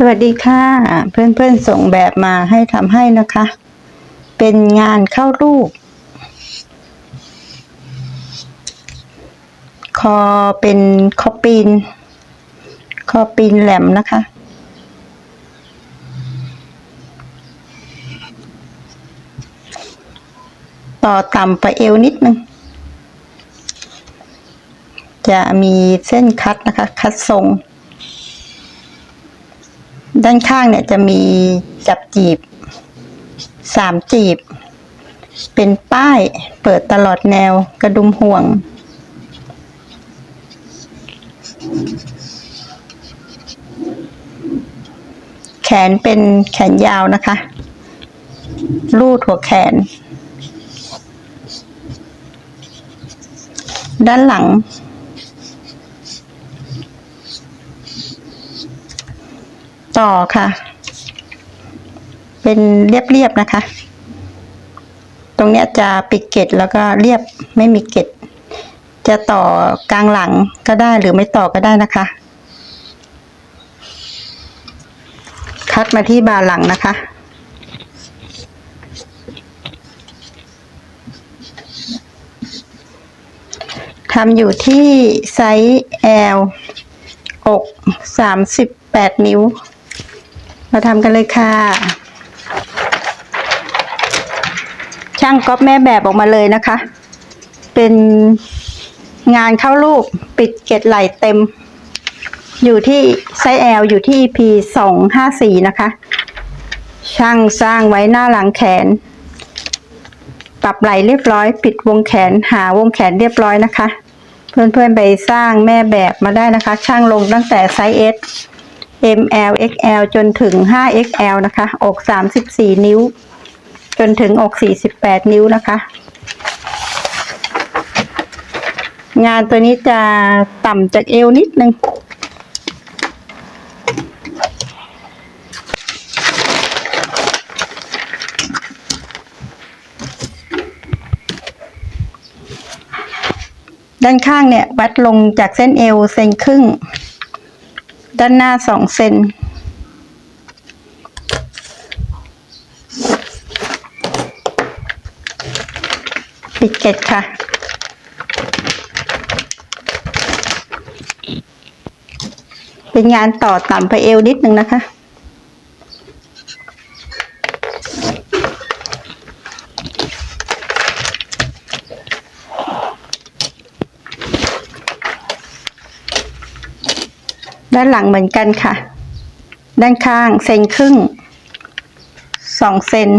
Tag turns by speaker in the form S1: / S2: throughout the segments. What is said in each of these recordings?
S1: สวัสดีค่ะ เพื่อนๆส่งแบบมาให้ทำให้นะคะ เป็นงานเข้ารูป คอเป็นคอปีน คอปีนแหลมนะคะ ต่อต่ำไปเอวนิดนึง จะมีเส้นคัดนะคะ คัดทรง ด้านข้างเนี่ยจะมีจับจีบสามจีบ เป็นป้ายเปิดตลอดแนวกระดุมห่วง แขนเป็นแขนยาวนะคะ รูดหัวแขน ด้านหลัง ต่อค่ะ เป็นเรียบๆนะคะ ตรงเนี้ยจะปิดเกตแล้วก็เรียบไม่มีเกตจะต่อกลางหลังก็ได้หรือไม่ต่อก็ได้นะคะ คัดมาที่บาหลังนะคะทำอยู่ที่ไซส์ L อกสามสิบแปดนิ้ว มาทำกันเลยค่ะ ช่างก๊อปแม่แบบออกมาเลยนะคะ เป็นงานเข้ารูปปิดเกล็ดไหลเต็ม อยู่ที่ไซส์ L อยู่ที่ P สองห้าสี่นะคะ ช่างสร้างไว้หน้าหลังแขน ปรับไหลเรียบร้อย ปิดวงแขนหาวงแขนเรียบร้อยนะคะ เพื่อนๆไปสร้างแม่แบบมาได้นะคะ ช่างลงตั้งแต่ไซส์ S M L X L จนถึง 5 X L นะคะ อก 34 นิ้ว จนถึงอก 48 นิ้วนะคะ งานตัวนี้จะต่ำจากเอวนิดนึง ด้านข้างเนี่ย วัดลงจากเส้นเอวเซนครึ่ง ด้านหน้าสองเซนปิดเกล็ดค่ะ เป็นงานต่อต่ำไปเอวนิดนึงนะคะ ด้านหลังเหมือนกันค่ะ ด้านข้างเซนครึ่งสองเซน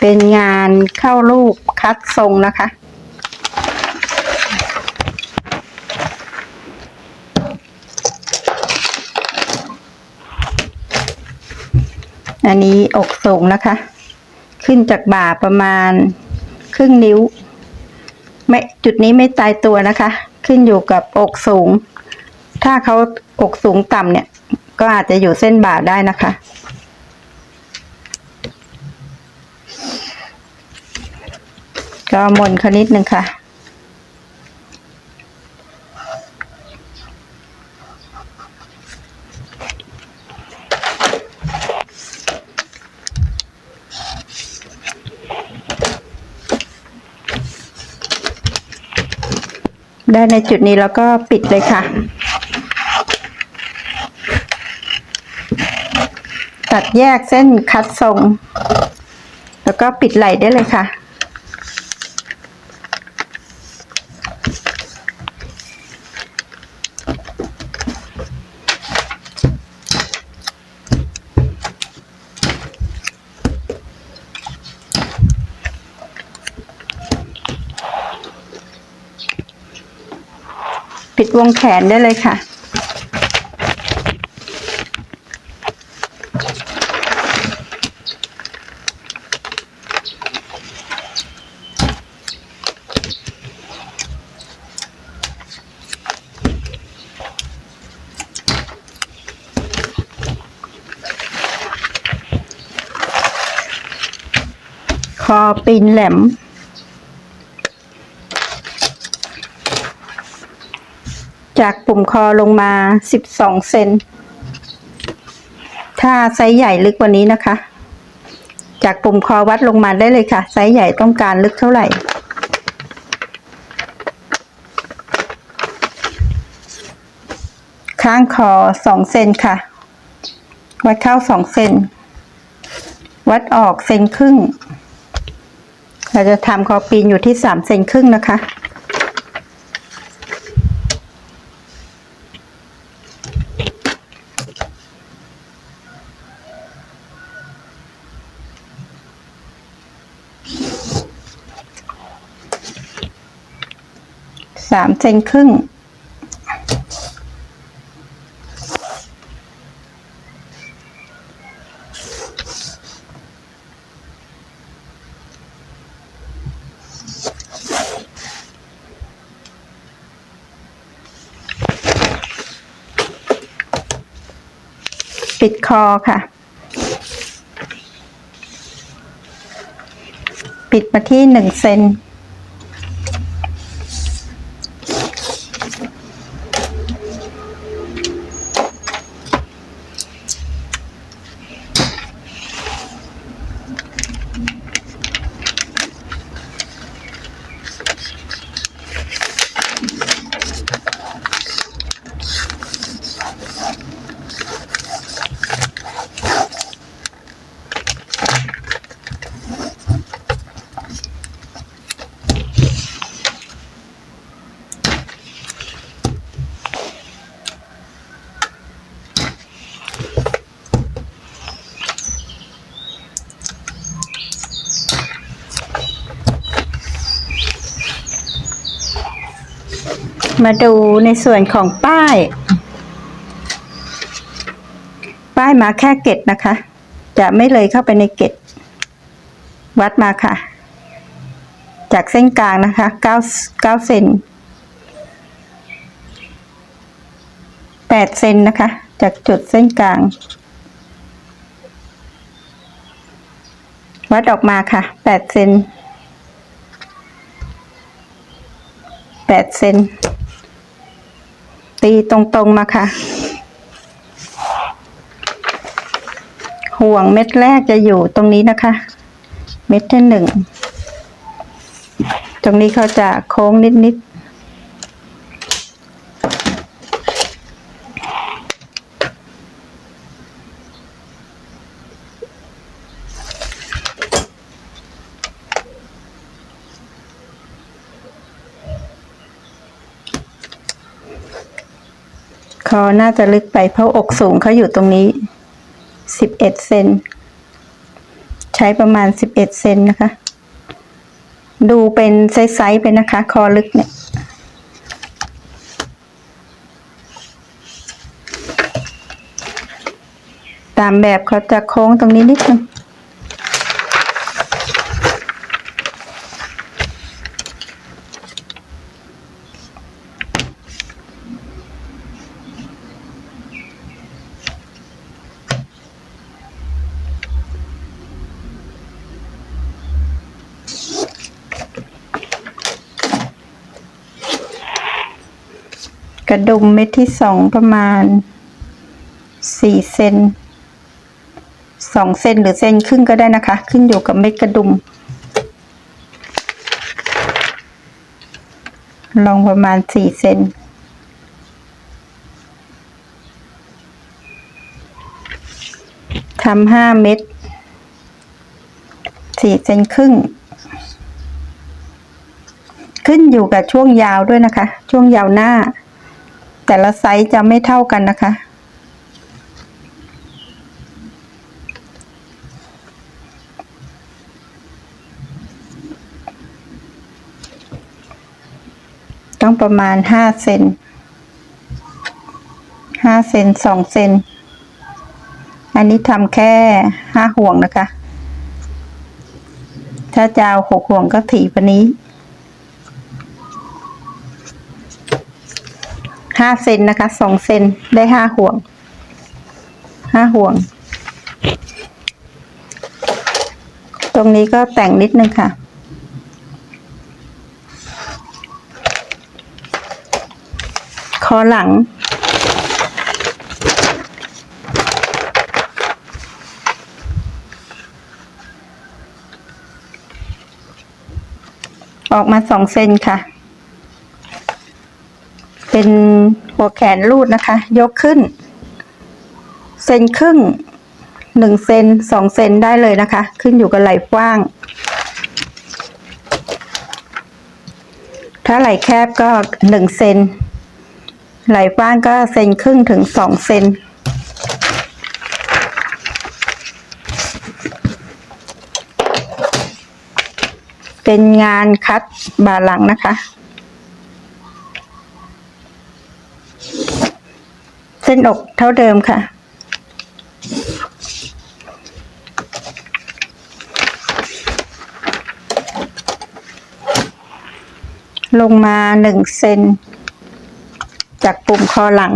S1: เป็นงานเข้ารูปคัดทรงนะคะ อันนี้อกสูงนะคะ ขึ้นจากบ่าประมาณครึ่งนิ้ว ไม่จุดนี้ไม่ตายตัวนะคะ ขึ้นอยู่กับอกสูง ถ้าเขาอกสูงต่ำเนี่ย ก็อาจจะอยู่เส้นบ่าได้นะคะ ก็หมนเขานิดนึงค่ะ ได้ในจุดนี้แล้วก็ปิดเลยค่ะตัดแยกเส้นคัดทรง แล้วก็ปิดไหล่ได้เลยค่ะ ปิดวงแขนได้เลยค่ะ คอปีนแหลม จากปุ่มคอลงมา 12 เซน ถ้าไซส์ใหญ่ลึกกว่านี้นะคะ จากปุ่มคอวัดลงมาได้เลยค่ะ ไซส์ใหญ่ต้องการลึกเท่าไหร่ ข้างคอ 2 เซนค่ะ วัดเข้า 2 เซน วัดออกเซนครึ่ง เราจะทำคอปีนอยู่ที่ 3 เซนครึ่งนะคะ สามเซนครึ่ง ปิดคอค่ะ ปิดมาที่หนึ่งเซน มาดูในส่วนของป้าย ป้ายมาแค่เกตนะคะ จะไม่เลยเข้าไปในเกตวัดมาค่ะ จากเส้นกลางนะคะเก้าเก้าเซนแปดเซนนะคะ จากจุดเส้นกลาง วัดออกมาค่ะแปดเซนแปดเซน ตีตรงๆมาค่ะ ห่วงเม็ดแรกจะอยู่ตรงนี้นะคะ เม็ดที่หนึ่ง ตรงนี้เขาจะโค้งนิดๆ อน่าจะลึกไปเพราะอกสูงเขาอยู่ตรงนี้สิบเอ็ดเซน ใช้ประมาณสิบเอ็ดเซนนะคะ ดูเป็นไซส์ไปนะคะ คอลึกเนี่ย ตามแบบเขาจะโค้งตรงนี้นิดนึง กระดุมเม็ดที่สองประมาณสี่เซนสองเซนหรือเซนครึ่งก็ได้นะคะ ขึ้นอยู่กับเม็ดกระดุม ลองประมาณสี่เซนทำห้าเม็ดสี่เซนครึ่ง ขึ้นอยู่กับช่วงยาวด้วยนะคะ ช่วงยาวหน้า แต่ละไซส์จะไม่เท่ากันนะคะ ต้องประมาณห้าเซนห้าเซนสองเซนอันนี้ทำแค่ห้าห่วงนะคะ ถ้าจะเอาหกห่วงก็ถี่ปาน ห้าเซนนะคะสองเซนได้ห้าห่วงห้าห่วง ตรงนี้ก็แต่งนิดนึงค่ะ คอหลังออกมาสองเซนค่ะ เป็นหัวแขนรูดนะคะ ยกขึ้น เซนครึ่งหนึ่งเซนสองเซนได้เลยนะคะ ขึ้นอยู่กับไหล่กว้าง ถ้าไหล่แคบก็หนึ่งเซนไหล่กว้างก็เซนครึ่งถึงสองเซนเป็นงานคัดบ่าหลังนะคะ ส้นอกเท่าเดิมค่ะ ลงมาหนึ่งเซนจากปุ่มคอหลัง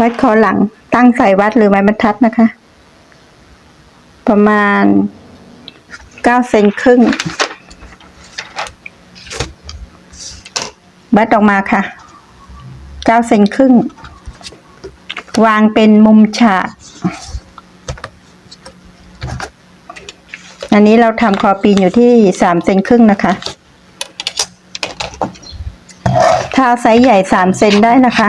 S1: วัดคอหลังตั้งใส่วัดหรือไม้บรรทัดนะคะ ประมาณ เก้าเซนครึ่งวัดออกมาค่ะเก้าเซนครึ่ง วางเป็นมุมฉากอันนี้เราทำคอปีนอยู่ที่สามเซนครึ่งนะคะ ถ้าไซส์ใหญ่สามเซนได้นะคะ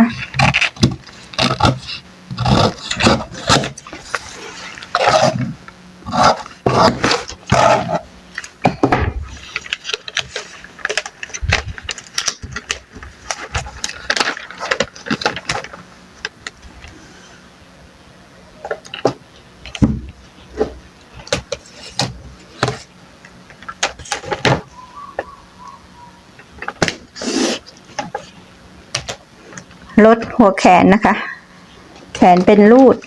S1: ลด หัวแขนนะคะ แขนเป็นรูด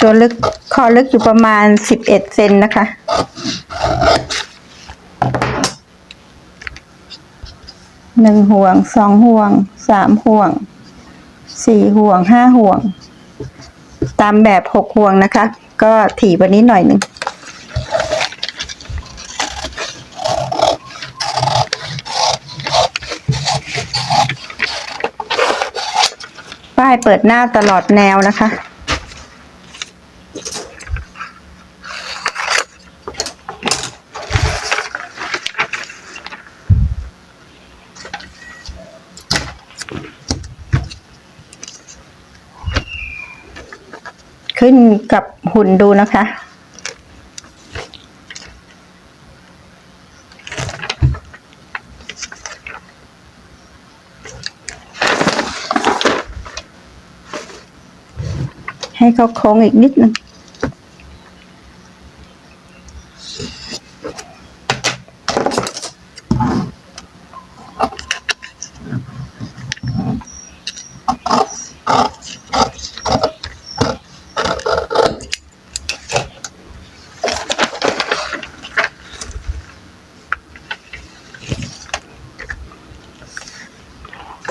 S1: ตัวลึกคอลึกอยู่ประมาณสิบเอ็ดเซนนะคะหนึ่งห่วงสองห่วงสามห่วงสี่ห่วงห้าห่วง ตามแบบหกห่วงนะคะ ก็ถี่วันนี้หน่อยหนึ่งป้ายเปิดหน้าตลอดแนวนะคะ ขึ้นกับหุ่นดูนะคะ ให้เขาโค้งอีกนิดนึง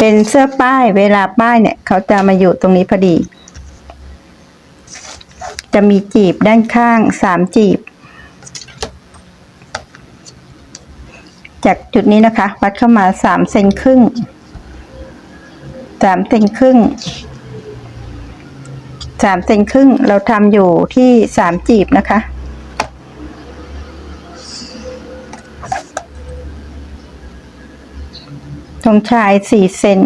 S1: เป็นเสื้อป้ายเวลาป้ายเนี่ยเขาจะมาอยู่ตรงนี้พอดี จะมีจีบด้านข้างสามจีบ จากจุดนี้นะคะ วัดเข้ามาสามเซนครึ่งสามเซนครึ่งสามเซนครึ่งเราทำอยู่ที่สามจีบนะคะ ตรงชายสี่เซน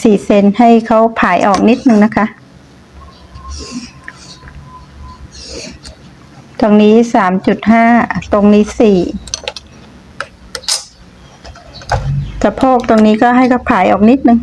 S1: สี่เซนให้เขาผายออกนิดนึงนะคะ ตรงนี้สามจุดห้าตรงนี้สี่สะโพกตรงนี้ก็ให้เขาผายออกนิดนึง